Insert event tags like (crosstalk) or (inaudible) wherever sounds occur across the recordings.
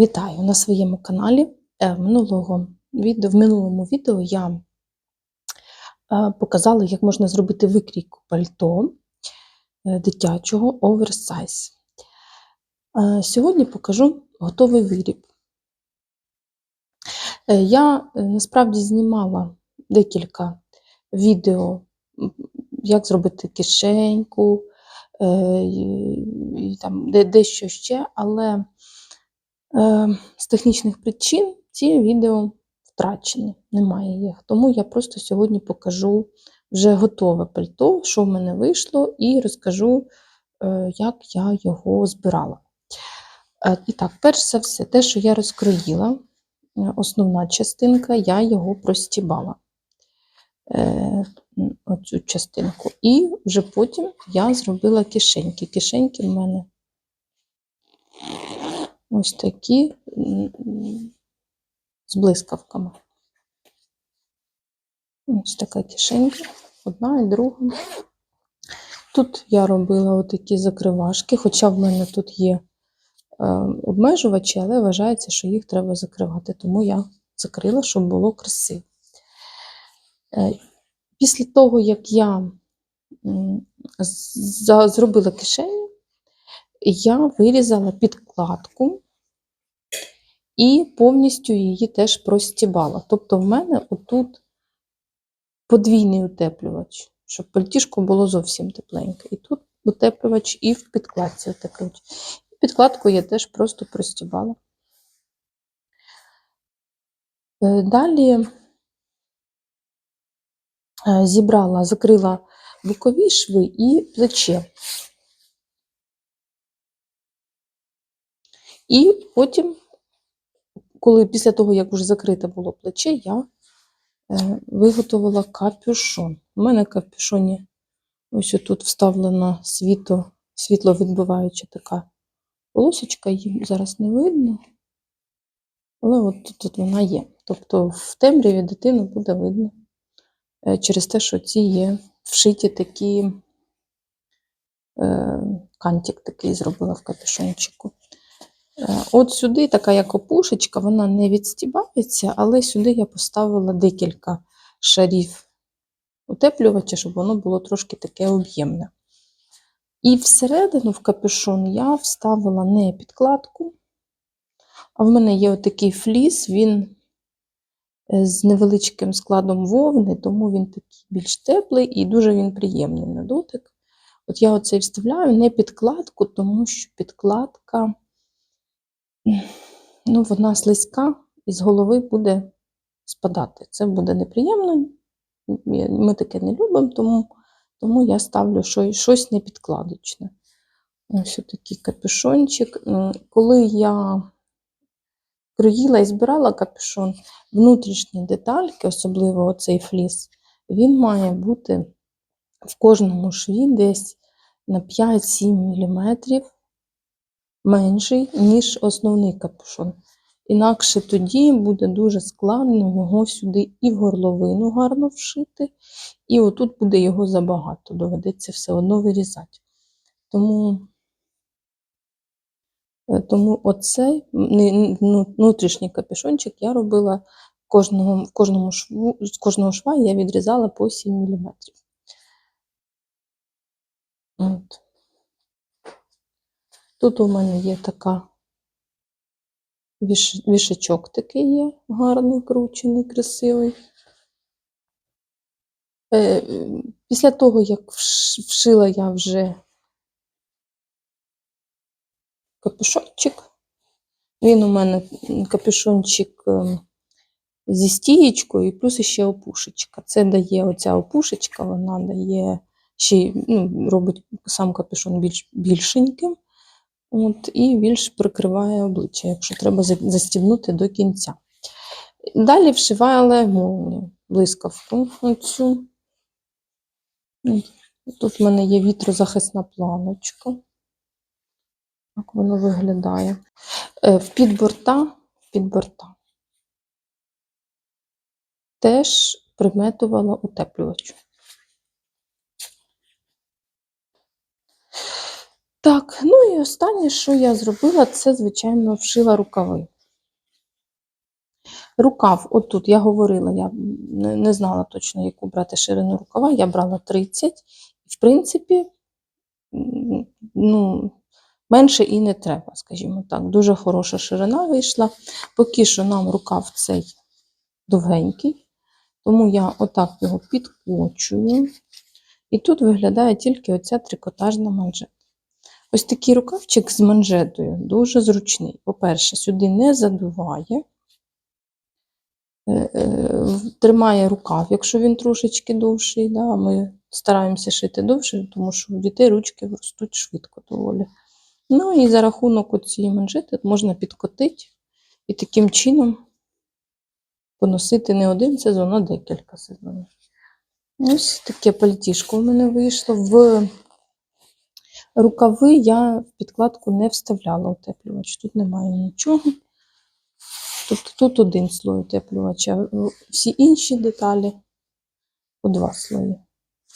Вітаю на своєму каналі. Е, Минулого в минулому відео я е, показала, як можна зробити викрійку пальто е, дитячого оверсайз. Сьогодні покажу готовий виріб. Я насправді знімала декілька відео, як зробити кишеньку, дещо ще, але З технічних причин ці відео втрачені, немає їх. Тому я просто сьогодні покажу вже готове пальто, що в мене вийшло, і розкажу, е, як я його збирала. Е, І так, перш за все, те, що я розкроїла, е, основна частинка, я його простібала. Е, Оцю частинку. І вже потім я зробила кишеньки. Кишеньки в мене Ось такі з блискавками. Ось така кишенька, одна і друга. Тут я робила отакі закривашки, хоча в мене тут є е, обмежувачі, але вважається, що їх треба закривати, тому я закрила, щоб було красиво. Е, після того, як я зробила кишеню, я вирізала підкладку і повністю її теж простібала. Тобто в мене отут подвійний утеплювач, щоб пальтішко було зовсім тепленьке. І тут утеплювач, і в підкладці утеплювач. І підкладку я теж просто простібала. Е, Далі е, зібрала, закрила бокові шви і плече. І потім, коли після того, як вже закрите було плече, я е, виготовила капюшон. У мене капюшоні ось тут вставлена світло, світловідбиваюча така полосочка, її зараз не видно. Але от тут, тут вона є. Тобто в темряві дитину буде видно е, через те, що ці є вшиті такі е, кантик такий зробила в капюшончику. Е, От сюди така як опушечка, вона не відстібається, але сюди я поставила декілька шарів утеплювача, щоб воно було трошки таке об'ємне. І всередину в капюшон я вставила не підкладку, а в мене є отакий фліс, він е, з невеличким складом вовни, тому він такий більш теплий і дуже він приємний на дотик. От я оцей вставляю не підкладку, тому що підкладка ну, вона слизька і з голови буде спадати. Це буде неприємно. Ми таке не любимо, тому, тому я ставлю щось, непідкладочне. Ось такий капюшончик. Коли я кроїла і збирала капюшон, внутрішні детальки, особливо оцей фліс, він має бути в кожному шві десь на 5-7 мм менший, ніж основний капюшон. Інакше тоді буде дуже складно його сюди і в горловину гарно вшити, і отут буде його забагато, доведеться все одно вирізати. Тому, е, тому оцей ну, внутрішній капюшончик я робила кожного, кожному шву, з кожного шва я відрізала по 7 мм. От. Тут у мене є така віш, вішачок такий є, гарний, кручений, красивий. Е, після того, як вш- вшила я вже капюшончик, він у мене капюшончик ем, зі стієчкою, і плюс ще опушечка. Це дає оця опушечка, вона дає ще ну, робить сам капюшон більш більшеньким. От, і більш прикриває обличчя, якщо треба за- застібнути до кінця. Далі вшивала молнію, блискавку оцю. Тут в мене є вітрозахисна планочка. Так воно виглядає. Е, В підборта, в підборта теж приметувала утеплювач. Так, ну і останнє, що я зробила, це, звичайно, вшила рукави. Рукав, отут я говорила, я не, знала точно, яку брати ширину рукава, я брала 30. В принципі, ну, менше і не треба, скажімо так. Дуже хороша ширина вийшла. Поки що нам рукав цей довгенький, тому я отак його підкочую. І тут виглядає тільки оця трикотажна манжета. Ось такий рукавчик з манжетою дуже зручний. По-перше, сюди не задуває, е, е, тримає рукав, якщо він трошечки довший. Да? Ми стараємося шити довше, тому що у дітей ручки ростуть швидко доволі. Ну і за рахунок цієї манжети можна підкотити і таким чином поносити не один сезон, а декілька сезонів. Ось таке пальтішко у мене вийшло. В рукави я в підкладку не вставляла утеплювач. Тут немає нічого. Тобто тут один слой утеплювача, всі інші деталі по два слої.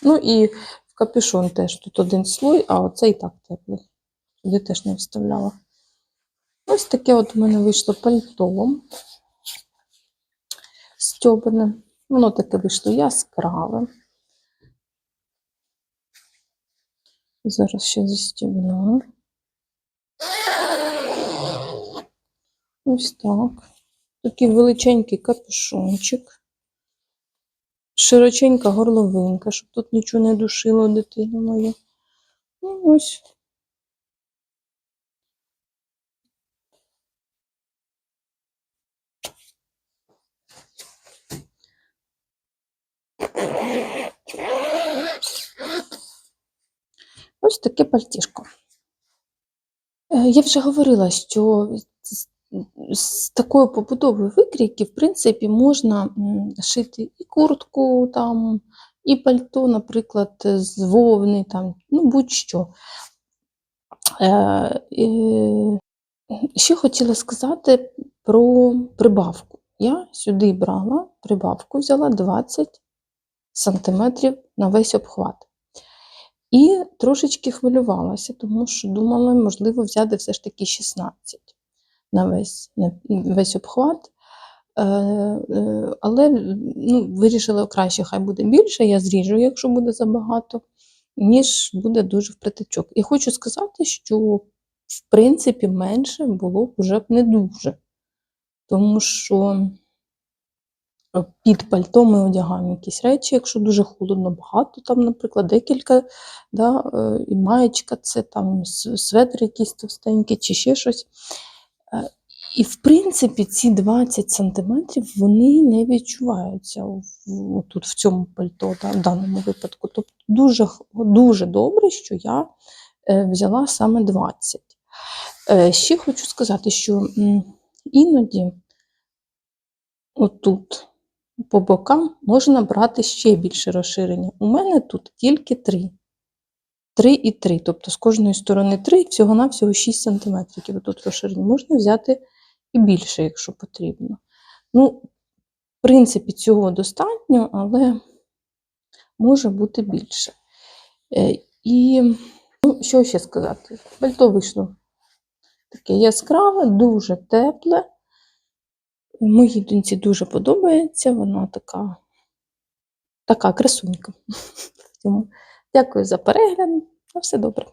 Ну і в капюшон теж тут один слой, а оцей так теплий. Туди теж не вставляла. Ось таке от у мене вийшло пальто стьобане. Воно таке вийшло яскраве. Зараз ще застібну. Ось так. Такий величенький капюшончик. Широченька горловинка, щоб тут нічого не душило дитину мою. Ну, ось. Ось таке пальтішко. Е, Я вже говорила, що з, такою побудовою викрійки, в принципі, можна шити і куртку, там, і пальто, наприклад, з вовни, там, ну будь-що. Е, е, Ще хотіла сказати про прибавку. Я сюди брала прибавку, взяла 20 сантиметрів на весь обхват. І трошечки хвилювалася, тому що думала, можливо, взяти все ж таки 16 на весь, на весь обхват. Е, е, Але ну, вирішила краще, хай буде більше, я зріжу, якщо буде забагато, ніж буде дуже впритичок. І хочу сказати, що в принципі менше було б вже не дуже. Тому що під пальто ми одягаємо якісь речі, якщо дуже холодно, багато, там, наприклад, декілька, да, е, і маєчка, це там светр якийсь товстенький чи ще щось. Е, І, в принципі, ці 20 сантиметрів вони не відчуваються в, тут в цьому пальто, да, в даному випадку. Тобто дуже, дуже добре, що я е, взяла саме 20. Е, Ще хочу сказати, що іноді отут по бокам можна брати ще більше розширення. У мене тут тільки 3. 3 і 3, тобто з кожної сторони 3, всього-навсього 6 см. Тут розширення можна взяти і більше, якщо потрібно. Ну, в принципі, цього достатньо, але може бути більше. Е, І ну, що ще сказати? Пальто вийшло таке яскраве, дуже тепле. Моїй доньці дуже подобається, вона така, така красунька. (laughs) Дякую за перегляд. На все добре.